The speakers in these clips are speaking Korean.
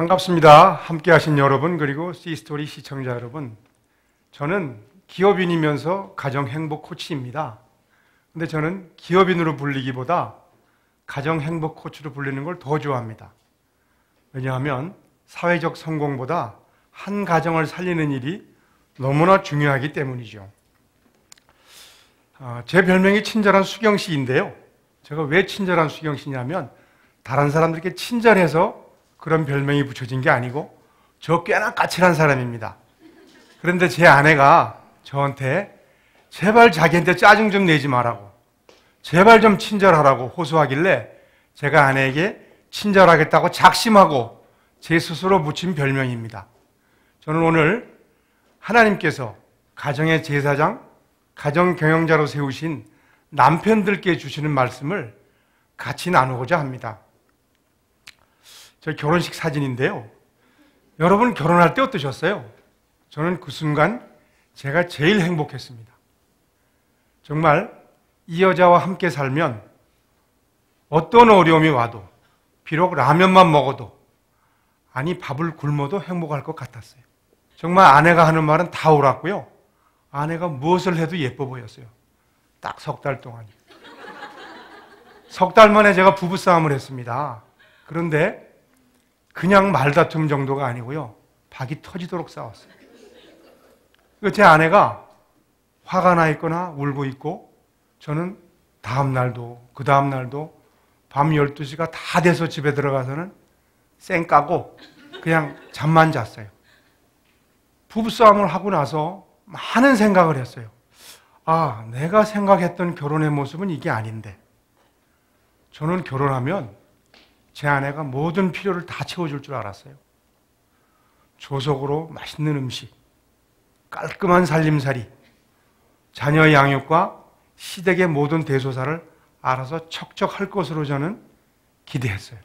반갑습니다. 함께 하신 여러분, 그리고 C스토리 시청자 여러분. 저는 기업인이면서 가정 행복 코치입니다. 근데 저는 기업인으로 불리기보다 가정 행복 코치로 불리는 걸 더 좋아합니다. 왜냐하면 사회적 성공보다 한 가정을 살리는 일이 너무나 중요하기 때문이죠. 아, 제 별명이 친절한 수경 씨인데요. 제가 왜 친절한 수경 씨냐면 다른 사람들께 친절해서 그런 별명이 붙여진 게 아니고 저 꽤나 까칠한 사람입니다. 그런데 제 아내가 저한테 제발 자기한테 짜증 좀 내지 말라고 제발 좀 친절하라고 호소하길래 제가 아내에게 친절하겠다고 작심하고 제 스스로 붙인 별명입니다. 저는 오늘 하나님께서 가정의 제사장, 가정 경영자로 세우신 남편들께 주시는 말씀을 같이 나누고자 합니다. 저 결혼식 사진인데요. 여러분 결혼할 때 어떠셨어요? 저는 그 순간 제가 제일 행복했습니다. 정말 이 여자와 함께 살면 어떤 어려움이 와도 비록 라면만 먹어도 아니 밥을 굶어도 행복할 것 같았어요. 정말 아내가 하는 말은 다 옳았고요. 아내가 무엇을 해도 예뻐 보였어요. 딱 석 달 동안. 석 달 만에 제가 부부싸움을 했습니다. 그런데 그냥 말다툼 정도가 아니고요. 박이 터지도록 싸웠어요. 제 아내가 화가 나 있거나 울고 있고 저는 다음 날도 그 다음 날도 밤 12시가 다 돼서 집에 들어가서는 쌩 까고 그냥 잠만 잤어요. 부부싸움을 하고 나서 많은 생각을 했어요. 아, 내가 생각했던 결혼의 모습은 이게 아닌데. 저는 결혼하면 제 아내가 모든 필요를 다 채워줄 줄 알았어요. 조속으로 맛있는 음식, 깔끔한 살림살이, 자녀 양육과 시댁의 모든 대소사를 알아서 척척 할 것으로 저는 기대했어요.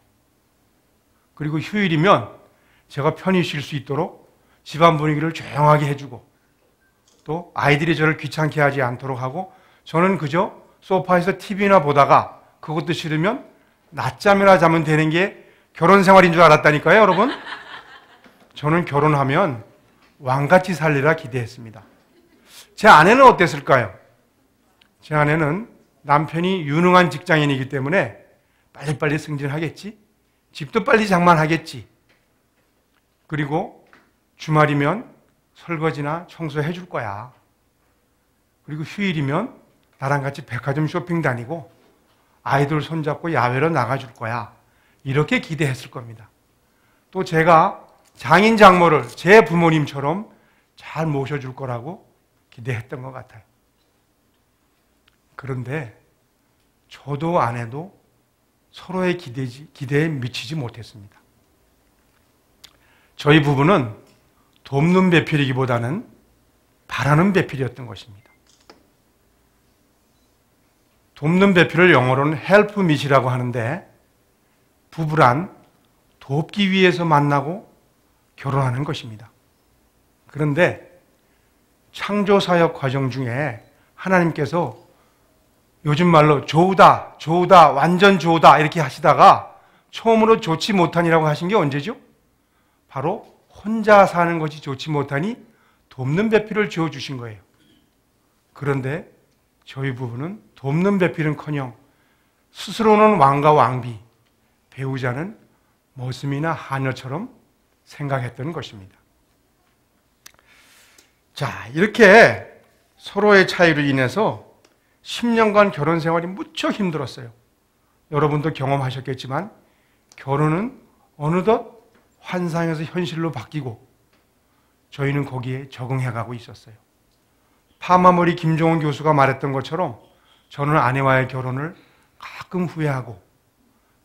그리고 휴일이면 제가 편히 쉴 수 있도록 집안 분위기를 조용하게 해주고 또 아이들이 저를 귀찮게 하지 않도록 하고 저는 그저 소파에서 TV나 보다가 그것도 싫으면 낮잠이나 자면 되는 게 결혼 생활인 줄 알았다니까요, 여러분. 저는 결혼하면 왕같이 살리라 기대했습니다. 제 아내는 어땠을까요? 제 아내는 남편이 유능한 직장인이기 때문에 빨리빨리 승진하겠지? 집도 빨리 장만하겠지? 그리고 주말이면 설거지나 청소해 줄 거야. 그리고 휴일이면 나랑 같이 백화점 쇼핑 다니고 아이들 손잡고 야외로 나가줄 거야. 이렇게 기대했을 겁니다. 또 제가 장인 장모를 제 부모님처럼 잘 모셔줄 거라고 기대했던 것 같아요. 그런데 저도 아내도 서로의 기대지, 기대에 미치지 못했습니다. 저희 부부는 돕는 배필이기보다는 바라는 배필이었던 것입니다. 돕는 배필을 영어로는 help meet이라고 하는데 부부란 돕기 위해서 만나고 결혼하는 것입니다. 그런데 창조사역 과정 중에 하나님께서 요즘 말로 좋다, 좋다, 완전 좋다 이렇게 하시다가 처음으로 좋지 못하니라고 하신 게 언제죠? 바로 혼자 사는 것이 좋지 못하니 돕는 배필을 지어 주신 거예요. 그런데 저희 부부는 돕는 배필은커녕 스스로는 왕과 왕비, 배우자는 모습이나 하녀처럼 생각했던 것입니다. 자, 이렇게 서로의 차이로 인해서 10년간 결혼 생활이 무척 힘들었어요. 여러분도 경험하셨겠지만 결혼은 어느덧 환상에서 현실로 바뀌고 저희는 거기에 적응해 가고 있었어요. 파마머리 김종원 교수가 말했던 것처럼 저는 아내와의 결혼을 가끔 후회하고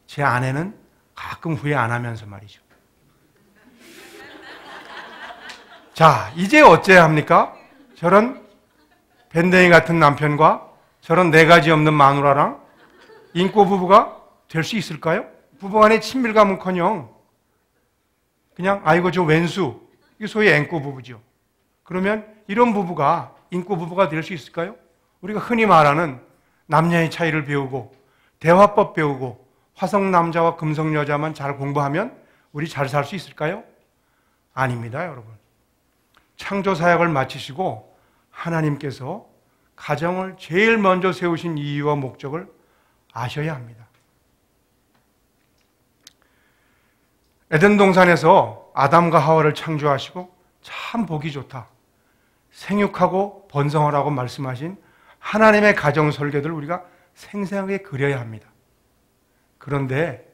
제 아내는 가끔 후회 안 하면서 말이죠. 자, 이제 어째야 합니까? 저런 밴댕이 같은 남편과 저런 네 가지 없는 마누라랑 인꼬 부부가 될 수 있을까요? 부부 간의 친밀감은 커녕 그냥 아이고 저 왼수 이게 소위 앵꼬 부부죠. 그러면 이런 부부가 인꼬 부부가 될 수 있을까요? 우리가 흔히 말하는 남녀의 차이를 배우고 대화법 배우고 화성 남자와 금성 여자만 잘 공부하면 우리 잘 살 수 있을까요? 아닙니다, 여러분. 창조 사역을 마치시고 하나님께서 가정을 제일 먼저 세우신 이유와 목적을 아셔야 합니다. 에덴 동산에서 아담과 하와를 창조하시고 참 보기 좋다. 생육하고 번성하라고 말씀하신 하나님의 가정 설계를 우리가 생생하게 그려야 합니다. 그런데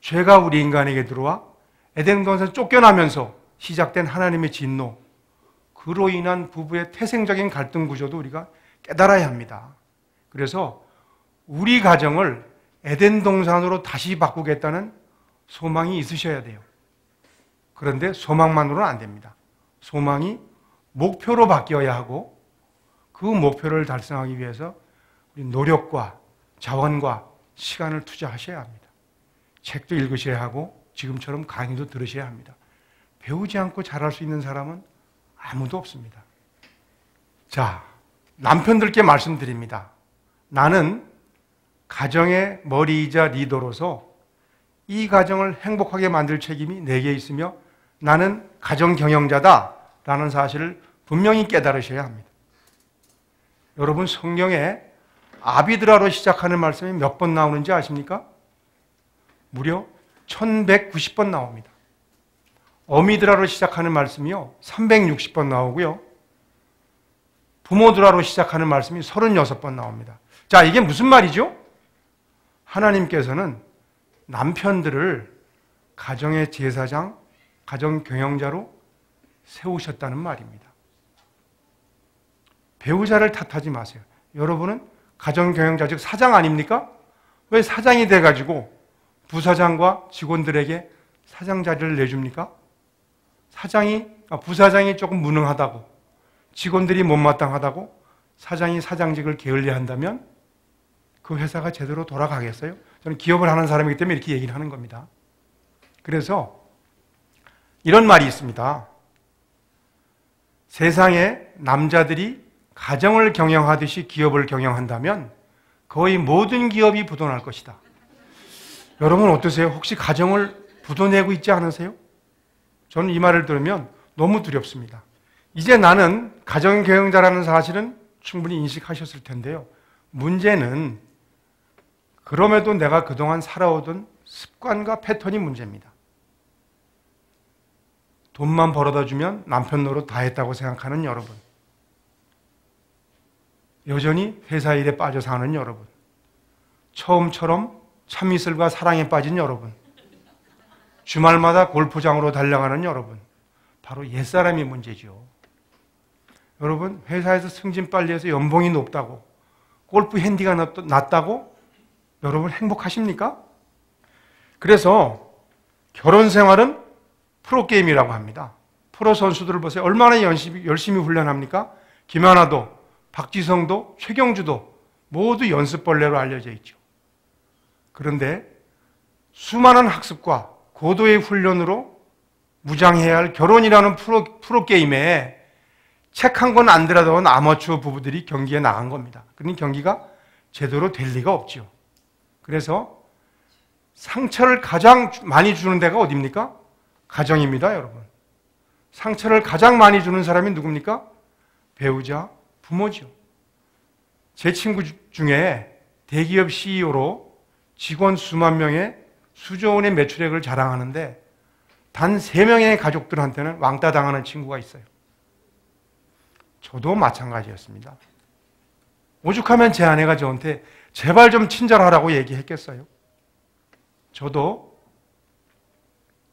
죄가 우리 인간에게 들어와 에덴 동산 쫓겨나면서 시작된 하나님의 진노, 그로 인한 부부의 태생적인 갈등 구조도 우리가 깨달아야 합니다. 그래서 우리 가정을 에덴 동산으로 다시 바꾸겠다는 소망이 있으셔야 돼요. 그런데 소망만으로는 안 됩니다. 소망이 목표로 바뀌어야 하고 그 목표를 달성하기 위해서 우리 노력과 자원과 시간을 투자하셔야 합니다. 책도 읽으셔야 하고 지금처럼 강의도 들으셔야 합니다. 배우지 않고 잘할 수 있는 사람은 아무도 없습니다. 자, 남편들께 말씀드립니다. 나는 가정의 머리이자 리더로서 이 가정을 행복하게 만들 책임이 내게 있으며 나는 가정 경영자다 라는 사실을 분명히 깨달으셔야 합니다. 여러분 성경에 아비드라로 시작하는 말씀이 몇 번 나오는지 아십니까? 무려 1190번 나옵니다. 어미드라로 시작하는 말씀이요. 360번 나오고요. 부모드라로 시작하는 말씀이 36번 나옵니다. 자, 이게 무슨 말이죠? 하나님께서는 남편들을 가정의 제사장, 가정 경영자로 세우셨다는 말입니다. 배우자를 탓하지 마세요. 여러분은 가정 경영자 즉 사장 아닙니까? 왜 사장이 돼 가지고 부사장과 직원들에게 사장 자리를 내줍니까? 사장이 아, 부사장이 조금 무능하다고 직원들이 못마땅하다고 사장이 사장직을 게을리 한다면 그 회사가 제대로 돌아가겠어요? 저는 기업을 하는 사람이기 때문에 이렇게 얘기를 하는 겁니다. 그래서 이런 말이 있습니다. 세상에 남자들이 가정을 경영하듯이 기업을 경영한다면 거의 모든 기업이 부도날 것이다. 여러분 어떠세요? 혹시 가정을 부도내고 있지 않으세요? 저는 이 말을 들으면 너무 두렵습니다. 이제 나는 가정 경영자라는 사실은 충분히 인식하셨을 텐데요. 문제는 그럼에도 내가 그동안 살아오던 습관과 패턴이 문제입니다. 돈만 벌어다 주면 남편 노릇 다 했다고 생각하는 여러분. 여전히 회사 일에 빠져 사는 여러분. 처음처럼 참이슬과 사랑에 빠진 여러분. 주말마다 골프장으로 달려가는 여러분. 바로 옛사람이 문제죠. 여러분, 회사에서 승진 빨리 해서 연봉이 높다고, 골프 핸디가 낮다고 여러분 행복하십니까? 그래서 결혼 생활은 프로게임이라고 합니다. 프로 선수들을 보세요. 얼마나 열심히, 훈련합니까? 김하나도, 박지성도, 최경주도 모두 연습벌레로 알려져 있죠. 그런데 수많은 학습과 고도의 훈련으로 무장해야 할 결혼이라는 프로, 프로게임에 책 한 권 안 들어다온 아마추어 부부들이 경기에 나간 겁니다. 그러니 경기가 제대로 될 리가 없죠. 그래서 상처를 가장 많이 주는 데가 어디입니까? 가정입니다, 여러분. 상처를 가장 많이 주는 사람이 누굽니까? 배우자, 부모죠. 제 친구 중에 대기업 CEO로 직원 수만 명의 수조 원의 매출액을 자랑하는데 단 3명의 가족들한테는 왕따 당하는 친구가 있어요. 저도 마찬가지였습니다. 오죽하면 제 아내가 저한테 제발 좀 친절하라고 얘기했겠어요. 저도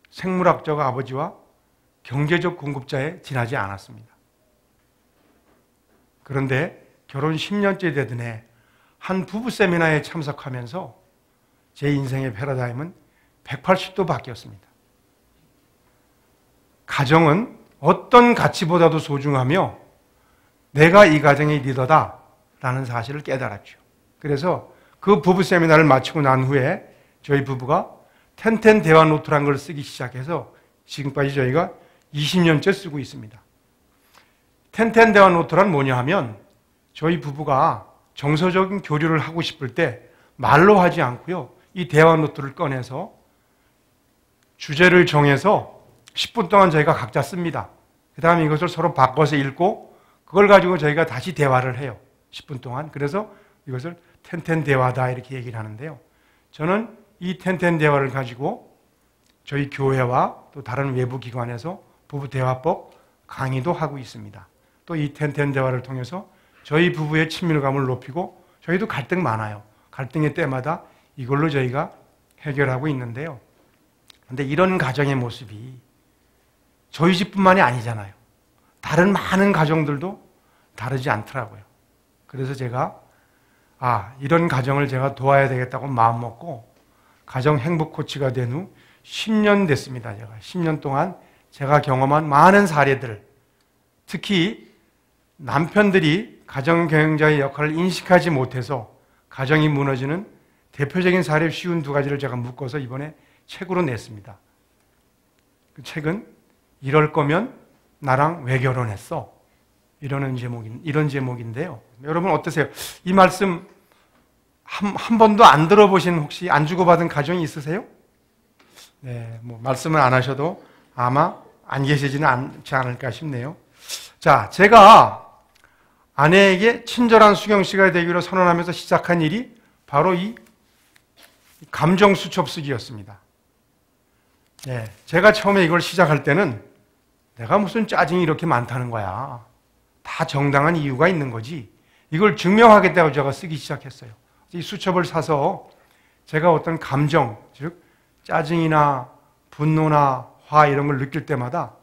생물학적 아버지와 경제적 공급자에 지나지 않았습니다. 그런데 결혼 10년째 되던 해 한 부부 세미나에 참석하면서 제 인생의 패러다임은 180도 바뀌었습니다. 가정은 어떤 가치보다도 소중하며 내가 이 가정의 리더다 라는 사실을 깨달았죠. 그래서 그 부부 세미나를 마치고 난 후에 저희 부부가 텐텐 대화 노트란 걸 쓰기 시작해서 지금까지 저희가 20년째 쓰고 있습니다. 텐텐 대화 노트란 뭐냐 하면 저희 부부가 정서적인 교류를 하고 싶을 때 말로 하지 않고요. 이 대화 노트를 꺼내서 주제를 정해서 10분 동안 저희가 각자 씁니다. 그 다음에 이것을 서로 바꿔서 읽고 그걸 가지고 저희가 다시 대화를 해요. 10분 동안. 그래서 이것을 텐텐 대화다 이렇게 얘기를 하는데요. 저는 이 텐텐 대화를 가지고 저희 교회와 또 다른 외부 기관에서 부부 대화법 강의도 하고 있습니다. 또 이 텐텐 대화를 통해서 저희 부부의 친밀감을 높이고 저희도 갈등 많아요. 갈등의 때마다 이걸로 저희가 해결하고 있는데요. 근데 이런 가정의 모습이 저희 집뿐만이 아니잖아요. 다른 많은 가정들도 다르지 않더라고요. 그래서 제가 아, 이런 가정을 제가 도와야 되겠다고 마음 먹고 가정 행복 코치가 된 후 10년 됐습니다. 제가 10년 동안 제가 경험한 많은 사례들 특히 남편들이 가정 경영자의 역할을 인식하지 못해서 가정이 무너지는 대표적인 사례 쉬운 두 가지를 제가 묶어서 이번에 책으로 냈습니다. 그 책은 이럴 거면 나랑 왜 결혼했어? 이러는 제목인, 이런 제목인데요. 여러분 어떠세요? 이 말씀 한, 한 번도 안 들어보신 혹시 안 주고받은 가정이 있으세요? 네, 뭐 말씀을 안 하셔도 아마 안 계시지는 않지 않을까 싶네요. 자, 제가 아내에게 친절한 수경 씨가 되기로 선언하면서 시작한 일이 바로 이 감정 수첩 쓰기였습니다. 네, 제가 처음에 이걸 시작할 때는 내가 무슨 짜증이 이렇게 많다는 거야. 다 정당한 이유가 있는 거지. 이걸 증명하겠다고 제가 쓰기 시작했어요. 이 수첩을 사서 제가 어떤 감정, 즉 짜증이나 분노나 화 이런 걸 느낄 때마다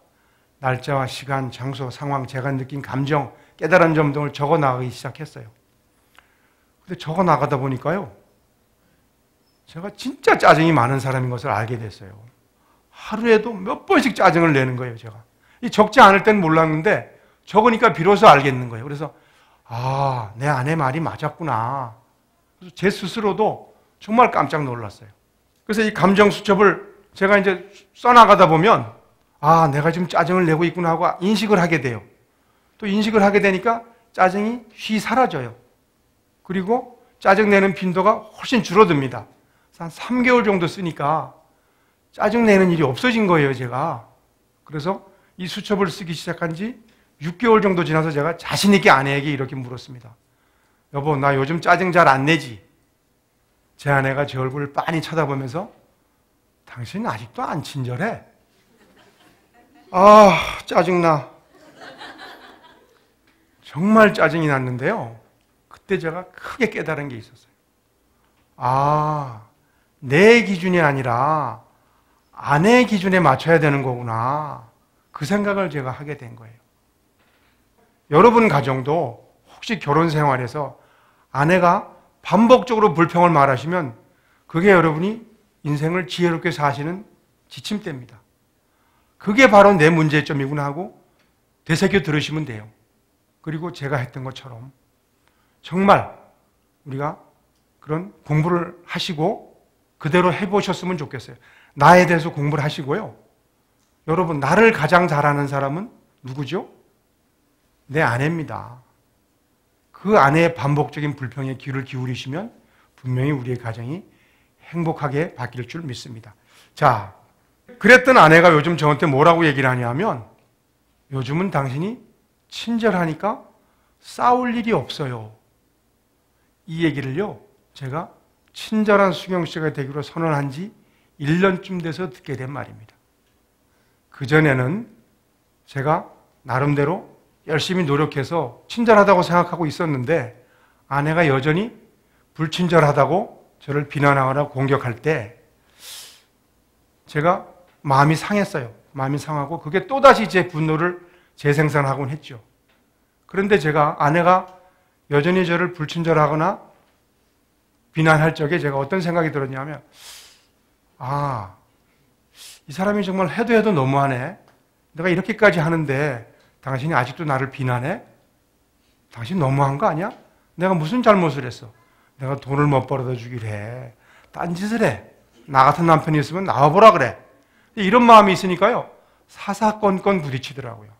날짜와 시간, 장소, 상황, 제가 느낀 감정, 깨달은 점 등을 적어 나가기 시작했어요. 근데 적어 나가다 보니까요. 제가 진짜 짜증이 많은 사람인 것을 알게 됐어요. 하루에도 몇 번씩 짜증을 내는 거예요, 제가. 이 적지 않을 땐 몰랐는데 적으니까 비로소 알겠는 거예요. 그래서 아, 내 아내 말이 맞았구나. 그래서 제 스스로도 정말 깜짝 놀랐어요. 그래서 이 감정 수첩을 제가 이제 써나가다 보면 아, 내가 지금 짜증을 내고 있구나 하고 인식을 하게 돼요. 또 인식을 하게 되니까 짜증이 휘 사라져요. 그리고 짜증내는 빈도가 훨씬 줄어듭니다. 한 3개월 정도 쓰니까 짜증내는 일이 없어진 거예요, 제가. 그래서 이 수첩을 쓰기 시작한 지 6개월 정도 지나서 제가 자신있게 아내에게 이렇게 물었습니다. 여보, 나 요즘 짜증 잘 안 내지? 제 아내가 제 얼굴을 빤히 쳐다보면서 당신 아직도 안 친절해? 아, 짜증나. 정말 짜증이 났는데요. 그때 제가 크게 깨달은 게 있었어요. 아, 내 기준이 아니라 아내 기준에 맞춰야 되는 거구나. 그 생각을 제가 하게 된 거예요. 여러분 가정도 혹시 결혼 생활에서 아내가 반복적으로 불평을 말하시면 그게 여러분이 인생을 지혜롭게 사시는 지침대입니다. 그게 바로 내 문제점이구나 하고 되새겨 들으시면 돼요. 그리고 제가 했던 것처럼 정말 우리가 그런 공부를 하시고 그대로 해보셨으면 좋겠어요. 나에 대해서 공부를 하시고요. 여러분, 나를 가장 잘하는 사람은 누구죠? 내 아내입니다. 그 아내의 반복적인 불평에 귀를 기울이시면 분명히 우리의 가정이 행복하게 바뀔 줄 믿습니다. 자, 그랬던 아내가 요즘 저한테 뭐라고 얘기를 하냐면 요즘은 당신이 친절하니까 싸울 일이 없어요. 이 얘기를요, 제가 친절한 수경 씨가 되기로 선언한 지 1년쯤 돼서 듣게 된 말입니다. 그전에는 제가 나름대로 열심히 노력해서 친절하다고 생각하고 있었는데 아내가 여전히 불친절하다고 저를 비난하거나 공격할 때 제가 마음이 상했어요. 마음이 상하고 그게 또다시 제 분노를 재생산하곤 했죠. 그런데 제가 아내가 여전히 저를 불친절하거나 비난할 적에 제가 어떤 생각이 들었냐면, 아, 이 사람이 정말 해도 해도 너무하네. 내가 이렇게까지 하는데 당신이 아직도 나를 비난해? 당신 너무한 거 아니야? 내가 무슨 잘못을 했어? 내가 돈을 못 벌어다 주기로 해. 딴짓을 해. 나 같은 남편이 있으면 나와보라 그래. 이런 마음이 있으니까요. 사사건건 부딪히더라고요.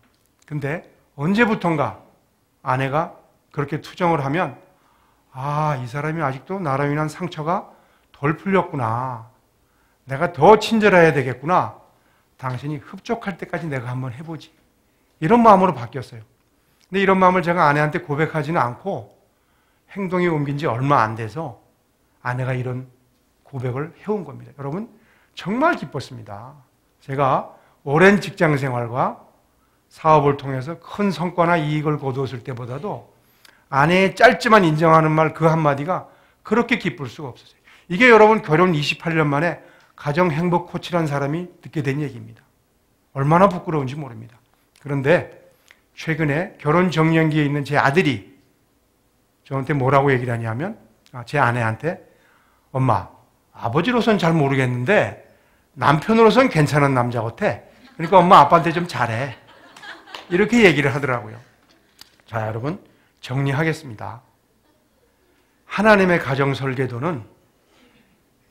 근데 언제부턴가 아내가 그렇게 투정을 하면 아, 이 사람이 아직도 나로 인한 상처가 덜 풀렸구나. 내가 더 친절해야 되겠구나. 당신이 흡족할 때까지 내가 한번 해보지. 이런 마음으로 바뀌었어요. 근데 이런 마음을 제가 아내한테 고백하지는 않고 행동이 옮긴 지 얼마 안 돼서 아내가 이런 고백을 해온 겁니다. 여러분, 정말 기뻤습니다. 제가 오랜 직장 생활과 사업을 통해서 큰 성과나 이익을 거두었을 때보다도 아내의 짧지만 인정하는 말 그 한마디가 그렇게 기쁠 수가 없었어요. 이게 여러분 결혼 28년 만에 가정 행복 코치란 사람이 듣게 된 얘기입니다. 얼마나 부끄러운지 모릅니다. 그런데 최근에 결혼 정년기에 있는 제 아들이 저한테 뭐라고 얘기를 하냐면 아, 제 아내한테 엄마 아버지로선 잘 모르겠는데 남편으로선 괜찮은 남자 같아. 그러니까 엄마 아빠한테 좀 잘해. 이렇게 얘기를 하더라고요. 자 여러분 정리하겠습니다. 하나님의 가정 설계도는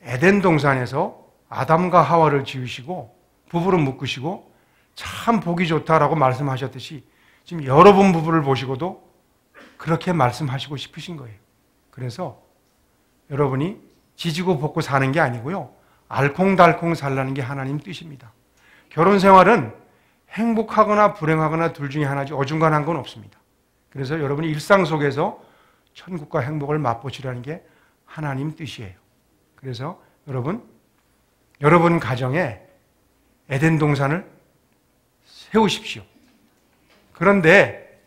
에덴 동산에서 아담과 하와를 지으시고 부부를 묶으시고 참 보기 좋다라고 말씀하셨듯이 지금 여러분 부부를 보시고도 그렇게 말씀하시고 싶으신 거예요. 그래서 여러분이 지지고 볶고 사는 게 아니고요. 알콩달콩 살라는 게 하나님 뜻입니다. 결혼 생활은 행복하거나 불행하거나 둘 중에 하나지 어중간한 건 없습니다. 그래서 여러분이 일상 속에서 천국과 행복을 맛보시라는 게 하나님 뜻이에요. 그래서 여러분, 여러분 가정에 에덴 동산을 세우십시오. 그런데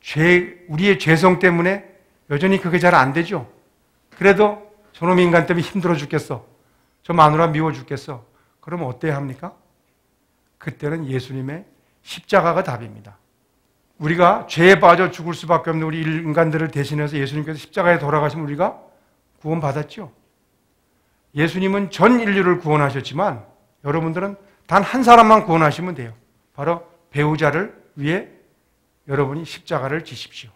죄, 우리의 죄성 때문에 여전히 그게 잘 안 되죠. 그래도 저놈 인간 때문에 힘들어 죽겠어. 저 마누라 미워 죽겠어. 그러면 어때야 합니까? 그때는 예수님의 십자가가 답입니다. 우리가 죄에 빠져 죽을 수밖에 없는 우리 인간들을 대신해서 예수님께서 십자가에 돌아가시면 우리가 구원받았죠. 예수님은 전 인류를 구원하셨지만 여러분들은 단 한 사람만 구원하시면 돼요. 바로 배우자를 위해 여러분이 십자가를 지십시오.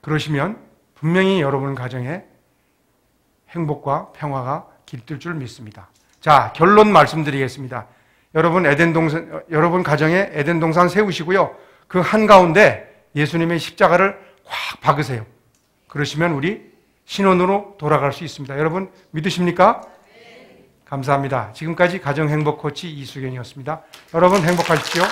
그러시면 분명히 여러분 가정에 행복과 평화가 깃들 줄 믿습니다. 자, 결론 말씀드리겠습니다. 여러분 에덴 동산 여러분 가정에 에덴 동산 세우시고요. 그 한가운데 예수님의 십자가를 확 박으세요. 그러시면 우리 신혼으로 돌아갈 수 있습니다. 여러분 믿으십니까? 감사합니다. 지금까지 가정 행복 코치 이수경이었습니다. 여러분 행복하십시오.